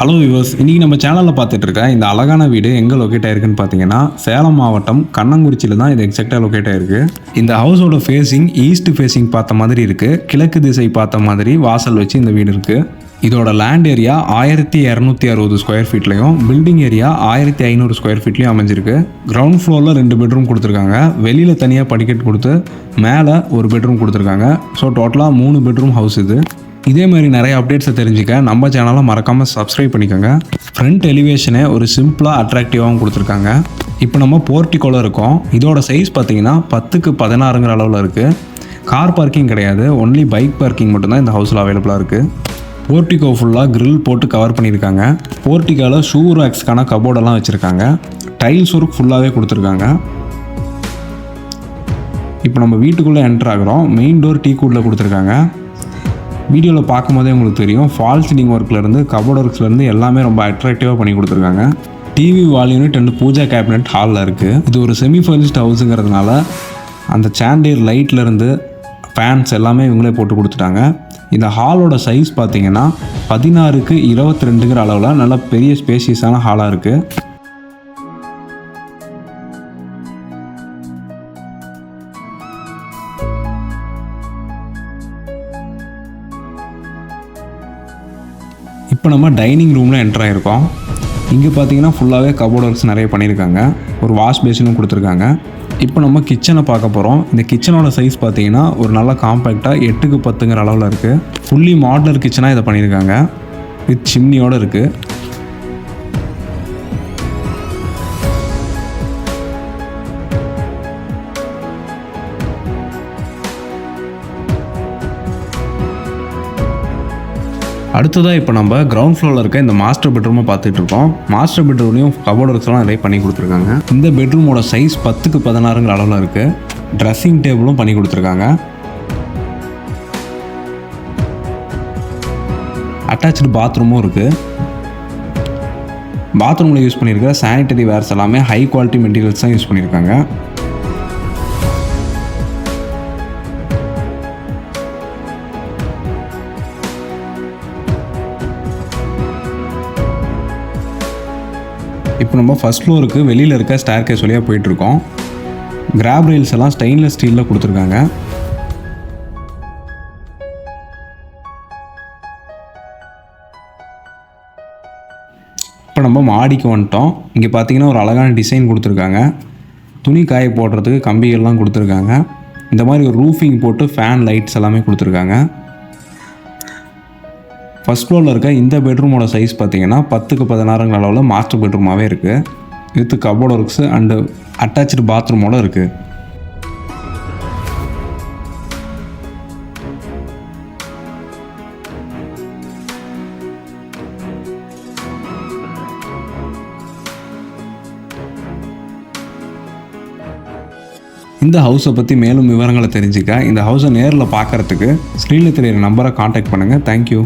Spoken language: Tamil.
ஹலோ வியூவர்ஸ் இன்றைக்கி நம்ம சேனலில் பார்த்துட்டு இருக்க இந்த அழகான வீடு எங்கே லொக்கேட் ஆயிருக்குன்னு பார்த்தீங்கன்னா சேலம் மாவட்டம் கண்ணங்குறிச்சியில் தான் இது எக்ஸாக்டாக லொக்கேட் ஆயிருக்கு. இந்த ஹவுஸோட ஃபேஸிங் ஈஸ்ட் ஃபேஸிங் பார்த்த மாதிரி இருக்குது கிழக்கு திசை பார்த்த மாதிரி வாசல் வச்சு இந்த வீடு இருக்குது இதோட லேண்ட் ஏரியா ஆயிரத்தி இரநூத்தி அறுபது ஸ்கொயர் ஃபீட்லையும் பில்டிங் ஏரியா ஆயிரத்தி ஐநூறு ஸ்கொயர் ஃபீட்லையும் அமைஞ்சிருக்கு. கிரவுண்ட் ஃப்ளோரில் ரெண்டு பெட்ரூம் கொடுத்துருக்காங்க. வெளியில் தனியாக படிக்கட் கொடுத்து மேலே ஒரு பெட்ரூம் கொடுத்துருக்காங்க. ஸோ டோட்டலாக மூணு பெட்ரூம் ஹவுஸ் இது. இதே மாதிரி நிறைய அப்டேட்ஸை தெரிஞ்சுக்க. நம்ம சேனலை மறக்காமல் சப்ஸ்கிரைப் பண்ணிக்கோங்க. ஃப்ரண்ட் எலிவேஷனே ஒரு சிம்பிளாக அட்ராக்டிவாகவும் கொடுத்துருக்காங்க. இப்போ நம்ம போர்ட்டிகோவில் இருக்கோம். இதோட சைஸ் பார்த்தீங்கன்னா பத்துக்கு பதினாறுங்கிற அளவில் இருக்குது கார் பார்க்கிங் கிடையாது. ஒன்லி பைக் பார்க்கிங் மட்டும்தான் இந்த ஹவுஸில் அவைலபிளாக இருக்குது போர்ட்டிகோ ஃபுல்லாக கிரில் போட்டு கவர் பண்ணியிருக்காங்க. போர்ட்டிகோவில் ஷூ ரேக்ஸ்க்கான கபோர்டெல்லாம் வச்சுருக்காங்க. டைல்ஸ் ஒர்க் ஃபுல்லாகவே கொடுத்துருக்காங்க. இப்போ நம்ம வீட்டுக்குள்ளே என்ட்ராகிறோம் மெயின் டோர் டீ கூட்டில் கொடுத்துருக்காங்க. வீடியோவில் பார்க்கும்போதே உங்களுக்கு தெரியும். ஃபால் சீலிங் ஒர்க்லேருந்து கபோர்ட் ஒர்க்ஸ்லேருந்து எல்லாமே ரொம்ப அட்ராக்டிவாக பண்ணி கொடுத்துருக்காங்க. TV wall unit and puja cabinet ஹாலில் இருக்குது இது ஒரு செமி ஃபர்னிஷ்ட் ஹவுஸுங்கிறதுனால அந்த சாண்டியர் லைட்லேருந்து ஃபேன்ஸ் எல்லாமே இவங்களே போட்டு கொடுத்துட்டாங்க. இந்த ஹாலோட சைஸ் பார்த்தீங்கன்னா பதினாறுக்கு இருபத்தி ரெண்டுங்கிற அளவில் நல்ல பெரிய ஸ்பேசியஸான ஹாலாக இருக்குது இப்போ நம்ம டைனிங் ரூமில் என்டர் ஆகிருக்கோம் இங்கே பார்த்தீங்கன்னா ஃபுல்லாகவே கபோர்ட் ஒர்க்ஸ் நிறைய பண்ணியிருக்காங்க. ஒரு வாஷ் பேசினும் கொடுத்துருக்காங்க. இப்போ நம்ம கிச்சனை பார்க்க போகிறோம் இந்த கிச்சனோட சைஸ் பார்த்தீங்கன்னா ஒரு நல்ல காம்பேக்டாக எட்டுக்கு பத்துங்கிற அளவில் இருக்குது ஃபுல்லி மாடலர் கிச்சனாக இதை பண்ணியிருக்காங்க. வித் சிம்னியோடு இருக்குது அடுத்ததாக இப்போ நம்ம கிரவுண்ட் ஃப்ளோரில் இருக்க இந்த மாஸ்டர் பெட்ரூமை பார்த்துட்டு இருக்கோம். மாஸ்டர் பெட்ரூம்லையும் கபோர்ட் ஒர்க்ஸ்லாம் நிறைய பண்ணி கொடுத்துருக்காங்க. இந்த பெட்ரூமோட சைஸ் பத்துக்கு பதினாறுங்கிற அளவில் இருக்குது ட்ரெஸ்ஸிங் டேபிளும் பண்ணி கொடுத்துருக்காங்க. அட்டாச்சு பாத்ரூமும் இருக்குது பாத்ரூமில் யூஸ் பண்ணியிருக்க சானிட்டரி வேர்ஸ் எல்லாமே ஹை குவாலிட்டி மெட்டீரியல்ஸ் தான் யூஸ் பண்ணியிருக்காங்க. இப்போ நம்ம ஃபஸ்ட் ஃப்ளோருக்கு வெளியில் இருக்க ஸ்டேர் கேஸ் வழியாக போயிட்டுருக்கோம். கிராப் ரெயில்ஸ் எல்லாம் ஸ்டெயின்லெஸ் ஸ்டீலில் கொடுத்துருக்காங்க. இப்போ நம்ம மாடிக்கு வந்துட்டோம். இங்கே பார்த்தீங்கன்னா ஒரு அழகான டிசைன் கொடுத்துருக்காங்க. துணி காய போடுறதுக்கு கம்பிகள்லாம் கொடுத்துருக்காங்க. இந்த மாதிரி ஒரு ரூஃபிங் போட்டு ஃபேன் லைட்ஸ் எல்லாமே கொடுத்துருக்காங்க. ஃபர்ஸ்ட் ஃப்ளோரில் இருக்க இந்த பெட்ரூமோட சைஸ் பார்த்தீங்கன்னா பத்துக்கு பதினாறுங்கிற அளவில் மாஸ்டர் பெட்ரூமாகவே இருக்குது with cupboard works and attach பாத்ரூமோட இருக்குது இந்த ஹவுஸை பற்றி மேலும் விவரங்களை தெரிஞ்சுக்க இந்த ஹவுஸை நேரில் பார்க்குறதுக்கு ஸ்க்ரீனில் தெரியிற நம்பரை காண்டாக்ட் பண்ணுங்கள் தேங்க்யூ